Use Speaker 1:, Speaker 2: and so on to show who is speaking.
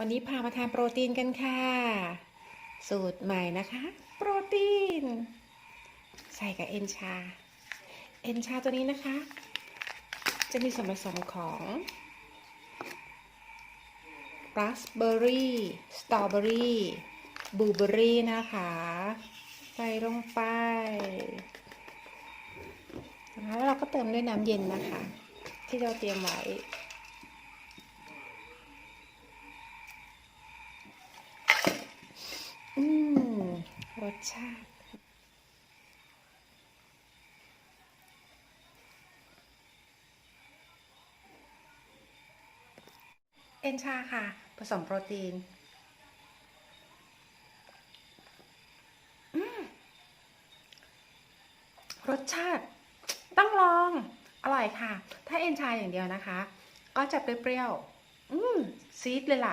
Speaker 1: วันนี้พามาทานโปรตีนกันค่ะ สูตรใหม่นะคะ โปรตีน ใส่กับเอนชา เอนชาตัวนี้นะคะ จะมีส่วนผสมของราสเบอร์รี่สตรอเบอรี่บลูเบอรี่นะคะ ใส่ลงไปแล้วเราก็เติมด้วยน้ำเย็นนะคะ ที่เราเตรียมไว้ อืม รสชาติเอนชาค่ะ ผสมโปรตีนรสชาติต้องลอง อร่อยค่ะ ถ้าเอนชาอย่างเดียวนะคะ ก็จะเปรี้ยวๆอืมซีดเลยล่ะ